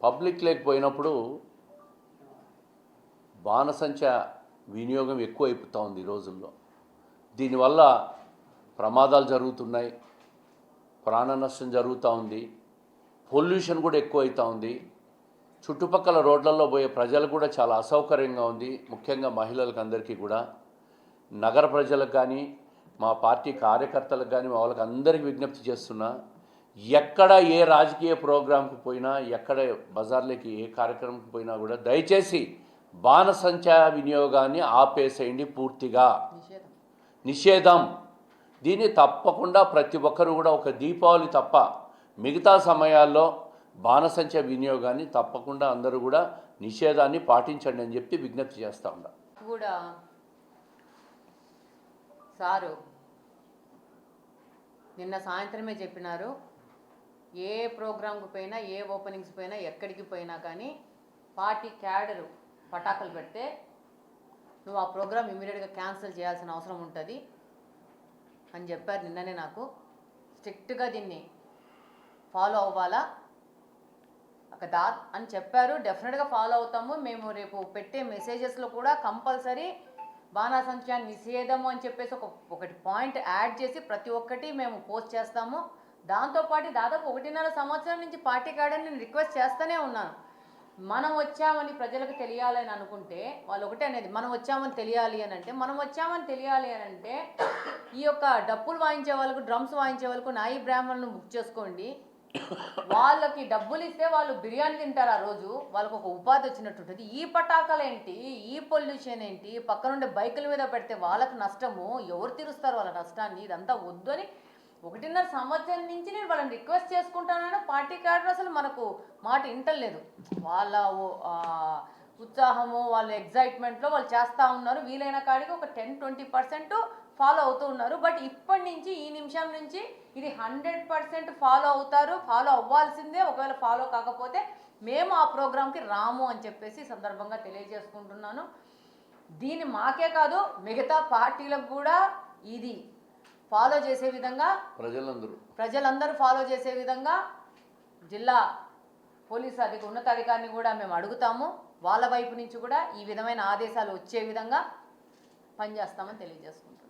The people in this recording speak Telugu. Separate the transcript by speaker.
Speaker 1: పబ్లిక్ లేకపోయినప్పుడు బాణసంచ వినియోగం ఎక్కువైపోతూ ఉంది ఈ రోజుల్లో. దీనివల్ల ప్రమాదాలు జరుగుతున్నాయి ప్రాణ నష్టం జరుగుతూ ఉంది పొల్యూషన్ కూడా ఎక్కువ అవుతూ ఉంది. చుట్టుపక్కల రోడ్లలో పోయే ప్రజలు కూడా చాలా అసౌకర్యంగా ఉంది ముఖ్యంగా మహిళలకు అందరికీ కూడా. నగర ప్రజలకు కానీ మా పార్టీ కార్యకర్తలకు కానీ మా వాళ్ళకి అందరికీ విజ్ఞప్తి చేస్తున్నా ఎక్కడ ఏ రాజకీయ ప్రోగ్రాంకి పోయినా ఎక్కడ బజార్లోకి ఏ కార్యక్రమంకి పోయినా కూడా దయచేసి బాణసంచా వినియోగాన్ని ఆపేసేయండి పూర్తిగా.
Speaker 2: నిషేధం.
Speaker 1: నిషేధం. దీన్ని తప్పకుండా ప్రతి ఒక్కరు కూడా ఒక దీపావళి తప్ప మిగతా సమయాల్లో బాణసంచ వినియోగాన్ని తప్పకుండా అందరూ కూడా నిషేధాన్ని పాటించండి అని చెప్పి విజ్ఞప్తి చేస్తా ఉన్నా.
Speaker 2: కూడా సారు నిన్న సాయంత్రమే చెప్పినారు ఏ ప్రోగ్రాంకి పోయినా ఏ ఓపెనింగ్స్ పోయినా ఎక్కడికి పోయినా కానీ పార్టీ క్యాడరు పటాకులు పెడితే నువ్వు ఆ ప్రోగ్రామ్ ఇమీడియట్గా క్యాన్సిల్ చేయాల్సిన అవసరం ఉంటుంది అని చెప్పారు నిన్ననే నాకు. స్ట్రిక్ట్గా దీన్ని ఫాలో అవ్వాలా? ఒక దా అని చెప్పారు. డెఫినెట్గా ఫాలో అవుతాము. మేము రేపు పెట్టే మెసేజెస్లో కూడా కంపల్సరీ బాణాసంచయాన్ని నిషేధము అని చెప్పేసి ఒక ఒకటి పాయింట్ యాడ్ చేసి ప్రతి ఒక్కటి మేము పోస్ట్ చేస్తాము. దాంతోపాటు దాదాపు ఒకటిన్నర సంవత్సరం నుంచి పార్టీ కాడని నేను రిక్వెస్ట్ చేస్తూనే ఉన్నాను. మనం వచ్చామని ప్రజలకు తెలియాలని అనుకుంటే వాళ్ళు ఒకటే అనేది మనం వచ్చామని తెలియాలి అని అంటే మనం వచ్చామని తెలియాలి అని అంటే ఈ యొక్క డప్పులు వాయించే వాళ్ళకు డ్రమ్స్ వాయించే వాళ్ళకు నాయి బ్రాహ్మణులను బుక్ చేసుకోండి. వాళ్ళకి డబ్బులు ఇస్తే వాళ్ళు బిర్యానీ తింటారు ఆ రోజు. వాళ్ళకు ఒక ఉపాధి వచ్చినట్టు ఉంటుంది. ఈ పటాకాలు ఏంటి? ఈ పొల్యూషన్ ఏంటి? పక్కనుండే బైకుల మీద పెడితే వాళ్ళకి నష్టము? ఎవరు తీరుస్తారు వాళ్ళ నష్టాన్ని? ఇదంతా వద్దు అని ఒకటిన్నర సంవత్సరం నుంచి నేను వాళ్ళని రిక్వెస్ట్ చేసుకుంటానని పార్టీ క్యాడర్ అసలు మనకు మాట వింటలేదు వాళ్ళ ఓ- ఉత్సాహము వాళ్ళ ఎగ్జైట్మెంట్లో వాళ్ళు చేస్తూ ఉన్నారు. వీలైన కాడికి ఒక టెన్ ట్వంటీ పర్సెంట్ ఫాలో అవుతూ ఉన్నారు. బట్ ఇప్పటి నుంచి ఈ నిమిషం నుంచి ఇది హండ్రెడ్ పర్సెంట్ ఫాలో అవుతారు. ఫాలో అవ్వాల్సిందే. ఒకవేళ ఫాలో కాకపోతే మేము ఆ ప్రోగ్రామ్కి రాము అని చెప్పేసి సందర్భంగా తెలియజేసుకుంటున్నాను. దీన్ని మాకే కాదు మిగతా పార్టీలకు కూడా ఇది ఫాలో చేసే విధంగా
Speaker 1: ప్రజలందరూ.
Speaker 2: ప్రజలందరూ ఫాలో చేసే విధంగా జిల్లా పోలీసు అధిక ఉన్నతాధికారిని కూడా మేము అడుగుతాము. వాళ్ళ వైపు నుంచి కూడా ఈ విధమైన ఆదేశాలు వచ్చే విధంగా పనిచేస్తామని తెలియజేసుకుంటాం